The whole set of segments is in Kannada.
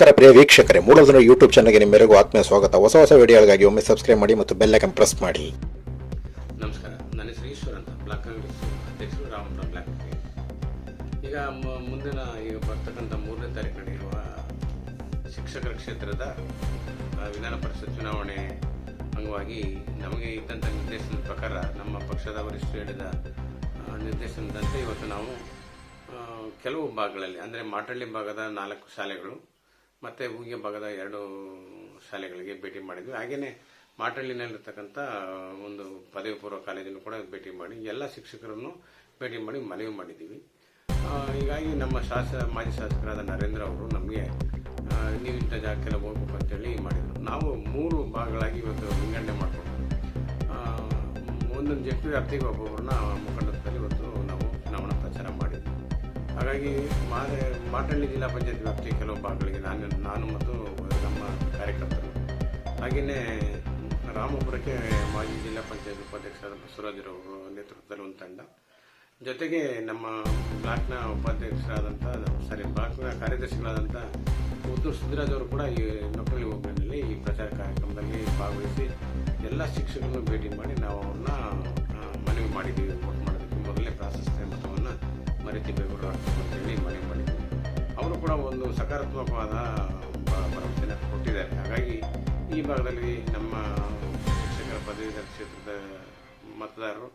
ನಮಸ್ಕಾರ ಪ್ರಿಯ ವೀಕ್ಷಕರೇ ಮೂಲಧನ ಯೂಟ್ಯೂಬ್ ಚಾನಲ್ಗೆ ನಿಮ್ಮೆಲ್ಲರಿಗೂ ಆತ್ಮೀಯ ಸ್ವಾಗತ. ಹೊಸ ಹೊಸ ವಿಡಿಯೋಗಳಿಗಾಗಿ ಒಮ್ಮೆ ಸಬ್ಸ್ಕ್ರೈಬ್ ಮಾಡಿ ಮತ್ತು ಬೆಲ್ ಐಕನ್ ಪ್ರೆಸ್ ಮಾಡಿ. ನಮಸ್ಕಾರ, ನನ್ನ ಹೆಸರು ಈಶ್ವರ್ ಅಂತ. ಬ್ಲಾಕ್ ಕಾಂಗ್ರೆಸ್ ಅಧ್ಯಕ್ಷರು ರಾಮಪುರ ಬ್ಲಾಕ್. ಈಗ ಮುಂದಿನ ಈಗ ಬರ್ತಕ್ಕಂಥ ಮೂರನೇ ತಾರೀಕು ನಡೆಯುವ ಶಿಕ್ಷಕರ ಕ್ಷೇತ್ರದ ವಿಧಾನ ಪರಿಷತ್ ಚುನಾವಣೆ ಅಂಗವಾಗಿ ನಮಗೆ ಇದ್ದಂಥ ನಿರ್ದೇಶನದ ಪ್ರಕಾರ ನಮ್ಮ ಪಕ್ಷದ ವರಿಷ್ಠರು ಹೇಳಿದ ನಿರ್ದೇಶನದಂತೆ ಇವತ್ತು ನಾವು ಕೆಲವು ಭಾಗಗಳಲ್ಲಿ, ಅಂದರೆ ಮಾಟಳ್ಳಿ ಭಾಗದ ನಾಲ್ಕು ಶಾಲೆಗಳು ಮತ್ತು ಹೂಗೆ ಭಾಗದ ಎರಡು ಶಾಲೆಗಳಿಗೆ ಭೇಟಿ ಮಾಡಿದ್ವಿ. ಹಾಗೆಯೇ ಮಾಟಳ್ಳಿನಲ್ಲಿರ್ತಕ್ಕಂಥ ಒಂದು ಪದವಿ ಪೂರ್ವ ಕಾಲೇಜನ್ನು ಕೂಡ ಭೇಟಿ ಮಾಡಿ, ಎಲ್ಲ ಶಿಕ್ಷಕರನ್ನು ಭೇಟಿ ಮಾಡಿ ಮನವಿ ಮಾಡಿದ್ದೀವಿ. ಹೀಗಾಗಿ ನಮ್ಮ ಶಾಸ, ಮಾಜಿ ಶಾಸಕರಾದ ನರೇಂದ್ರ ಅವರು ನಮಗೆ ನೀವು ಇಂಥ ಜಾಗಕ್ಕೆಲ್ಲ ಹೋಗ್ಬೇಕು ಅಂತೇಳಿ ಮಾಡಿದರು. ನಾವು ಮೂರು ಭಾಗಗಳಾಗಿ ಇವತ್ತು ವಿಂಗಡಣೆ ಮಾಡಿಕೊಂಡು ಒಂದೊಂದು ಜೆಪಿ ವ್ಯಾಪ್ತಿಗೆ ಒಬ್ಬೊಬ್ಬರನ್ನ ಮುಖಂಡತ್ವದಲ್ಲಿ ಹಾಗಾಗಿ ಮಾದೆ ಮಾಟಳ್ಳಿ ಜಿಲ್ಲಾ ಪಂಚಾಯತ್ ವ್ಯಾಪ್ತಿಯ ಕೆಲವು ಭಾಗಗಳಿಗೆ ನಾನು ನಾನು ಮತ್ತು ನಮ್ಮ ಕಾರ್ಯಕರ್ತರು. ಹಾಗೆಯೇ ರಾಮಪುರಕ್ಕೆ ಮಾಜಿ ಜಿಲ್ಲಾ ಪಂಚಾಯತ್ ಉಪಾಧ್ಯಕ್ಷರಾದ ಬಸವರಾಜರವರು ನೇತೃತ್ವದಲ್ಲಿ ಒಂದು ತಂಡ. ಜೊತೆಗೆ ನಮ್ಮ ಬ್ಲಾಕ್ನ ಉಪಾಧ್ಯಕ್ಷರಾದಂಥ, ಸಾರಿ, ಬ್ಲಾಕ್ನ ಕಾರ್ಯದರ್ಶಿಗಳಾದಂಥ ಪುತ್ತೂರು ಸಿದ್ದರಾಜ್ ಅವರು ಕೂಡ ಈ ನೌಕರಿ ಹೋಗ್ನಲ್ಲಿ ಈ ಪ್ರಚಾರ ಕಾರ್ಯಕ್ರಮದಲ್ಲಿ ಭಾಗವಹಿಸಿ ಎಲ್ಲ ಶಿಕ್ಷಕರನ್ನು ಭೇಟಿ ಮಾಡಿ ನಾವು ಅವ್ರನ್ನ ಮನವಿ ಮಾಡಿದ್ದೀವಿ. ಮಾಡೋದಕ್ಕೆ ಮೊದಲನೇ ಪ್ರಾಶಸ್ತ್ಯ ಮತವನ್ನು ಮರಿತಿ ಬೇಗೂರು ಅಂತೇಳಿ ಮನೆ ಮಾಡಿದ್ದೀವಿ ಅವರು ಕೂಡ ಒಂದು ಸಕಾರಾತ್ಮಕವಾದ ಭರವಸೆಯನ್ನು ಕೊಟ್ಟಿದ್ದಾರೆ. ಹಾಗಾಗಿ ಈ ಭಾಗದಲ್ಲಿ ನಮ್ಮ ಶಿಕ್ಷಕರ ಪದವೀಧರ ಕ್ಷೇತ್ರದ ಮತದಾರರು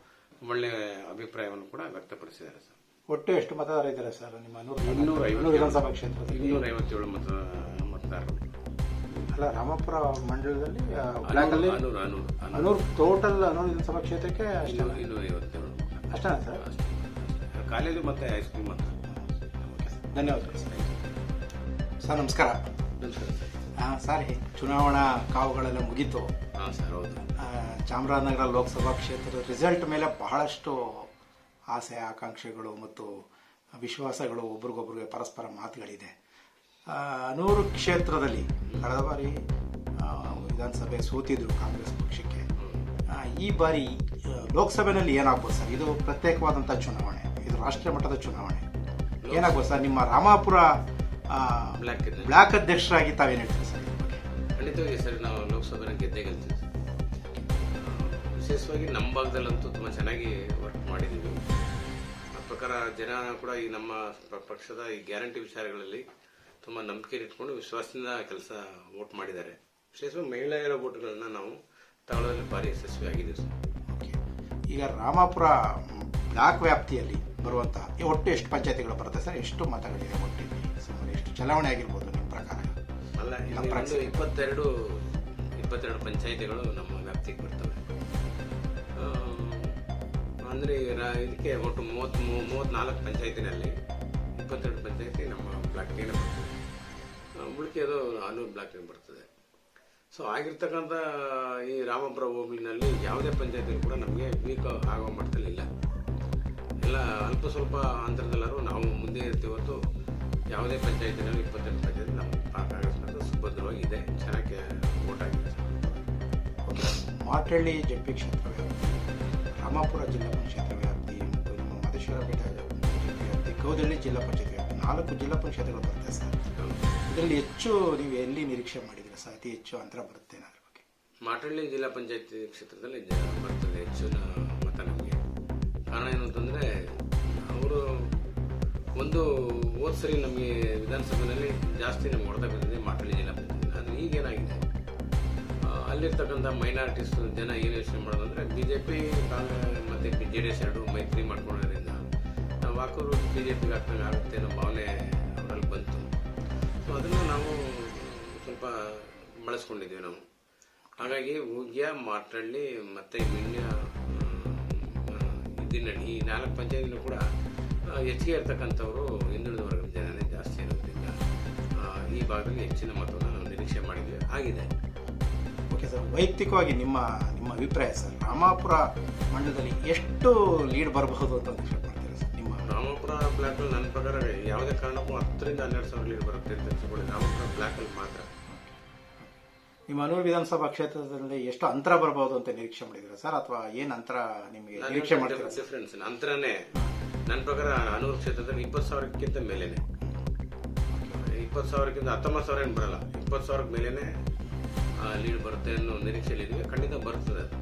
ಒಳ್ಳೆಯ ಅಭಿಪ್ರಾಯವನ್ನು ಕೂಡ ವ್ಯಕ್ತಪಡಿಸಿದ್ದಾರೆ ಸರ್. ಒಟ್ಟು ಎಷ್ಟು ಮತದಾರ ಇದ್ದಾರೆ ಸರ್? ನಿಮ್ಮ ಇನ್ನೂರ ಅನೂರು ವಿಧಾನಸಭಾ ಕ್ಷೇತ್ರದ ಇನ್ನೂರ ಐವತ್ತೇಳು ಮತ ಮತದಾರರು. ಅಲ್ಲ ರಾಮಪುರ ಮಂಡಲದಲ್ಲಿ ಅನೂರು ಟೋಟಲ್ ಅನೂರು ವಿಧಾನಸಭಾ ಕ್ಷೇತ್ರಕ್ಕೆ ಅಷ್ಟೇ ಇನ್ನೂರ ಐವತ್ತೇಳು ಅಷ್ಟೇ ಸರ್? ಅಷ್ಟೇ. ಕಾಲೇಜು ಮತ್ತೆ ಐಸ್ ಕ್ರೀಮ್ ಅಂತ ಧನ್ಯವಾದಗಳು ಸರ್. ನಮಸ್ಕಾರ. ನಮಸ್ಕಾರ ಸರ್. ಆ, ಸರ್ ಚುನಾವಣಾ ಕಾವುಗಳೆಲ್ಲ ಮುಗೀತು. ಹಾಂ ಸರ್ ಹೌದು. ಚಾಮರಾಜನಗರ ಲೋಕಸಭಾ ಕ್ಷೇತ್ರದ ರಿಸಲ್ಟ್ ಮೇಲೆ ಬಹಳಷ್ಟು ಆಸೆ ಆಕಾಂಕ್ಷೆಗಳು ಮತ್ತು ವಿಶ್ವಾಸಗಳು ಒಬ್ರಿಗೊಬ್ರಿಗೆ ಪರಸ್ಪರ ಮಾತುಗಳಿದೆ. ನೂರು ಕ್ಷೇತ್ರದಲ್ಲಿ ಕಳೆದ ಬಾರಿ ವಿಧಾನಸಭೆ ಸೋತಿದ್ರು ಕಾಂಗ್ರೆಸ್ ಪಕ್ಷಕ್ಕೆ. ಈ ಬಾರಿ ಲೋಕಸಭೆಯಲ್ಲಿ ಏನಾಗ್ಬೋದು ಸರ್? ಇದು ಪ್ರತ್ಯೇಕವಾದಂಥ ಚುನಾವಣೆ. ರಾಷ್ಟ್ರೀಯ ಮಟ್ಟದ ಚುನಾವಣೆ. ಏನಾಗ್ಬೋದು ಸರ್ ನಿಮ್ಮ ರಾಮಾಪುರ ಬ್ಲಾಕ್ ಅಧ್ಯಕ್ಷರಾಗಿ ತಾವೇನು ಹೇಳ್ತೀರಿ ಸರ್? ಖಂಡಿತವಾಗಿ ಸರ್ ನಾವು ಲೋಕಸಭೆನ ಗೆದ್ದೇ ಗೆಲ್ತೀವಿ ವಿಶೇಷವಾಗಿ ನಮ್ಮ ಭಾಗದಲ್ಲಂತೂ ತುಂಬ ಚೆನ್ನಾಗಿ ವರ್ಕ್ ಮಾಡಿದ್ದೀವಿ. ಆ ಪ್ರಕಾರ ಜನ ಕೂಡ ಈ ನಮ್ಮ ಪಕ್ಷದ ಈ ಗ್ಯಾರಂಟಿ ವಿಚಾರಗಳಲ್ಲಿ ತುಂಬ ನಂಬಿಕೆ ಇಟ್ಕೊಂಡು ವಿಶ್ವಾಸದಿಂದ ಕೆಲಸ ವೋಟ್ ಮಾಡಿದ್ದಾರೆ. ವಿಶೇಷವಾಗಿ ಮಹಿಳೆಯರ ವೋಟ್ಗಳನ್ನು ನಾವು ತಗೊಳ್ಳೋದ್ರಲ್ಲಿ ಭಾರಿ ಯಶಸ್ವಿ ಆಗಿದ್ದೀವಿ ಸರ್. ಓಕೆ. ಈಗ ರಾಮಾಪುರ ಬ್ಲಾಕ್ ವ್ಯಾಪ್ತಿಯಲ್ಲಿ ಬರುವಂತಹ ಒಟ್ಟು ಎಷ್ಟು ಪಂಚಾಯತಿಗಳು ಬರುತ್ತೆ ಸರ್? ಎಷ್ಟು ಮತಗಳಿವೆ ಒಟ್ಟಿಗೆ? ಸುಮಾರು ಎಷ್ಟು ಚಲಾವಣೆ ಆಗಿರ್ಬೋದು ನಿಮ್ಮ ಪ್ರಕಾರ. ಅಲ್ಲ ಇಪ್ಪತ್ತೆರಡು ಇಪ್ಪತ್ತೆರಡು ಪಂಚಾಯಿತಿಗಳು ನಮ್ಮ ವ್ಯಾಪ್ತಿಗೆ ಬರ್ತವೆ ಅಂದರೆ ಇದಕ್ಕೆ ಒಟ್ಟು ಮೂವತ್ತ್ ಮೂವತ್ನಾಲ್ಕು ಪಂಚಾಯತಿನಲ್ಲಿ ಇಪ್ಪತ್ತೆರಡು ಪಂಚಾಯತಿ ನಮ್ಮ ಬ್ಲಾಕ್ಗೆ ಬರ್ತದೆ. ಉಳಿಕೆದು ಆನೂರು ಬ್ಲಾಕ್ಗೆ ಬರ್ತದೆ. ಸೊ ಆಗಿರ್ತಕ್ಕಂಥ ಈ ರಾಮಪುರ ಹೋಬಳಿನಲ್ಲಿ ಯಾವುದೇ ಪಂಚಾಯತಿ ಕೂಡ ನಮಗೆ ವೀಕ್ ಆಗೋ ಮಟ್ಟದಲ್ಲಿ ಇಲ್ಲ. ಎಲ್ಲ ಅಲ್ಪ ಸ್ವಲ್ಪ ಅಂತರದಲ್ಲರೂ ನಾವು ಮುಂದೆ ಇರ್ತೀವಿ ಹೊರತು ಯಾವುದೇ ಪಂಚಾಯತಿನಲ್ಲಿ ಇಪ್ಪತ್ತೆರಡು ಪಂಚಾಯತ್ ನಾವು ಕಾಂಗ್ರೆಸ್ ಸುಭದ್ರವಾಗಿದೆ ಸುಭದ್ರವಾಗಿ ಇದೆ. ಚೆನ್ನಾಗಿ ವೋಟ್ ಆಗಿದೆ. ಮಾಟಳ್ಳಿ ಜಡ್ಪಿ ಕ್ಷೇತ್ರ ವ್ಯಾಪ್ತಿ ರಾಮಾಪುರ ಜಿಲ್ಲಾ ಪಂಚಾಯತ್ ವ್ಯಾಪ್ತಿ ಮತ್ತು ನಮ್ಮ ಮಹದೇಶ್ವರ ಬೆಟ್ಟ ವ್ಯಾಪ್ತಿ ಕೌದಳ್ಳಿ ಜಿಲ್ಲಾ ಪಂಚಾಯತ್ ವ್ಯಾಪ್ತಿ ನಾಲ್ಕು ಜಿಲ್ಲಾ ಪಂಚಾಯತ್ಗಳು ಬರುತ್ತೆ ಸರ್. ಇದರಲ್ಲಿ ಹೆಚ್ಚು ನೀವು ಎಲ್ಲಿ ನಿರೀಕ್ಷೆ ಮಾಡಿದ್ರೆ ಸರ್? ಅತಿ ಹೆಚ್ಚು ಅಂತರ ಬರುತ್ತೆ ಅದ್ರ ಬಗ್ಗೆ? ಮಾಟಳ್ಳಿ ಜಿಲ್ಲಾ ಪಂಚಾಯತ್ ಕ್ಷೇತ್ರದಲ್ಲಿ ಬರ್ತದೆ ಹೆಚ್ಚು ಕಾರಣ ಏನು ಅಂತಂದರೆ, ಅವರು ಒಂದು ಹೋದ ಸರಿ ನಮಗೆ ವಿಧಾನಸಭೆಯಲ್ಲಿ ಜಾಸ್ತಿ ನಮ್ಗೆ ಹೊಡೆತ ಬಂದಿದೆ ಮಾಟಳ್ಳಿ ಬಂದಿದೆ. ಅದು ಈಗೇನಾಗಿದೆ? ಅಲ್ಲಿರ್ತಕ್ಕಂಥ ಮೈನಾರಿಟೀಸ್ ಜನ ಏನು ಯೋಚನೆ ಮಾಡೋದಂದ್ರೆ ಬಿ ಜೆ ಪಿ ಕಾಂಗ್ರೆಸ್ ಮತ್ತು ಜೆ ಡಿ ಎಸ್ ಎರಡು ಮೈತ್ರಿ ಮಾಡ್ಕೊಳ್ಳೋದ್ರಿಂದ ನಾವು ಹಾಕೋರು ಬಿ ಜೆ ಪಿಗೆ ಹಾಕ್ದಂಗೆ ಆಗುತ್ತೆ ಅನ್ನೋ ಭಾವನೆ ಅವರಲ್ಲಿ ಬಂತು. ಸೊ ಅದನ್ನು ನಾವು ಸ್ವಲ್ಪ ಬಳಸ್ಕೊಂಡಿದ್ದೀವಿ ನಾವು. ಹಾಗಾಗಿ ಹೋಗ್ಯ ಮಾತಾಡಲಿ ಮತ್ತು ಮಿಣ್ಯ ಇದ್ದಿನಹಳ್ಳಿ ಈ ನಾಲ್ಕು ಪಂಚಾಯತಿನೂ ಕೂಡ ಹೆಚ್ಚಿಗೆ ಇರ್ತಕ್ಕಂಥವರು ಹಿಂದುಳಿದ ವರ್ಗದ ಜನನೇ ಜಾಸ್ತಿ ಇರೋದ್ರಿಂದ ಈ ಭಾಗದಲ್ಲಿ ಹೆಚ್ಚಿನ ಮತವನ್ನು ನಾವು ನಿರೀಕ್ಷೆ ಮಾಡಿದ್ವಿ. ಆಗಿದೆ. ಓಕೆ ಸರ್ ವೈಯಕ್ತಿಕವಾಗಿ ನಿಮ್ಮ ನಿಮ್ಮ ಅಭಿಪ್ರಾಯ ಸರ್ ರಾಮಾಪುರ ಮಂಡಲದಲ್ಲಿ ಎಷ್ಟು ಲೀಡ್ ಬರಬಹುದು ಅಂತ ಮಾಡ್ತೀರಾ ಸರ್ ನಿಮ್ಮ ರಾಮಪುರ ಬ್ಲಾಕಲ್ಲಿ ನನ್ನ ಪ್ರಕಾರ ಯಾವುದೇ ಕಾರಣಕ್ಕೂ ಹತ್ತರಿಂದ ಹನ್ನೆರಡು ಸಾವಿರ ಲೀಡ್ ಬರುತ್ತೆ ಅಂತ ರಾಮಪುರ ಬ್ಲಾಕಲ್ಲಿ ಮಾತ್ರ. ನಿಮ್ಮ ಅನೂರು ವಿಧಾನಸಭಾ ಕ್ಷೇತ್ರದಲ್ಲಿ ಎಷ್ಟು ಅಂತರ ಬರಬಹುದು ಅಂತ ನಿರೀಕ್ಷೆ ಮಾಡಿದ್ದೀರಾ ಸರ್? ಅಥವಾ ಏನ್ ಅಂತರ ನಿಮಗೆ ನಿರೀಕ್ಷೆ ಮಾಡ್ತೀರಾ? ಡಿಫ್ರೆನ್ಸ್ ಅಂತರನೇ ನನ್ನ ಪ್ರಕಾರ ಅನೂರು ಕ್ಷೇತ್ರದಲ್ಲಿ ಇಪ್ಪತ್ತು ಸಾವಿರಕ್ಕಿಂತ ಮೇಲೇನೆ. ಇಪ್ಪತ್ತು ಸಾವಿರಕ್ಕಿಂತ ಹತ್ತೊಂಬತ್ತು ಸಾವಿರ ಏನು ಬರಲ್ಲ. ಇಪ್ಪತ್ತು ಸಾವಿರಕ್ಕೆ ಮೇಲೇ ಲೀಡ್ ಬರುತ್ತೆ ಅನ್ನೋ ನಿರೀಕ್ಷೆಯಲ್ಲಿ ಖಂಡಿತ ಬರ್ತದೆ ಅದು.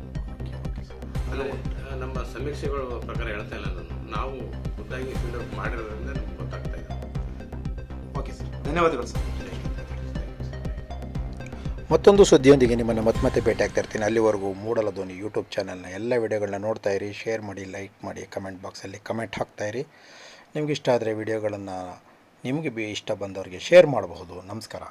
ಅಂದರೆ ನಮ್ಮ ಸಮೀಕ್ಷೆಗಳ ಪ್ರಕಾರ ಹೇಳ್ತಾ ಇಲ್ಲ ನಾನು. ನಾವು ಖುದ್ದಾಗಿ ಫೀಲ್ಡ್ ಮಾಡಿರೋದ್ರಿಂದ ನಮ್ಗೆ ಗೊತ್ತಾಗ್ತಾ ಇದೆ. ಓಕೆ ಸರ್ ಧನ್ಯವಾದಗಳು ಸರ್ ಮತ್ತೊಂದು ಸುದ್ದಿಯೊಂದಿಗೆ ನಿಮ್ಮನ್ನು ಮತ್ತೆ ಮತ್ತೆ ಭೇಟಿ ಆಗ್ತಾ ಇರ್ತೀನಿ. ಅಲ್ಲಿವರೆಗೂ ಮೂಡಲ ಧ್ವನಿ ಯೂಟ್ಯೂಬ್ ಚಾನಲ್ನ ಎಲ್ಲ ವಿಡಿಯೋಗಳನ್ನ ನೋಡ್ತಾ ಇರಿ. ಶೇರ್ ಮಾಡಿ ಲೈಕ್ ಮಾಡಿ ಕಮೆಂಟ್ ಬಾಕ್ಸಲ್ಲಿ ಕಮೆಂಟ್ ಹಾಕ್ತಾ ಇರಿ. ನಿಮಗಿಷ್ಟ ಆದರೆ ವಿಡಿಯೋಗಳನ್ನು ನಿಮಗೆ ಬಿ ಇಷ್ಟ ಬಂದವರಿಗೆ ಶೇರ್ ಮಾಡಬಹುದು. ನಮಸ್ಕಾರ.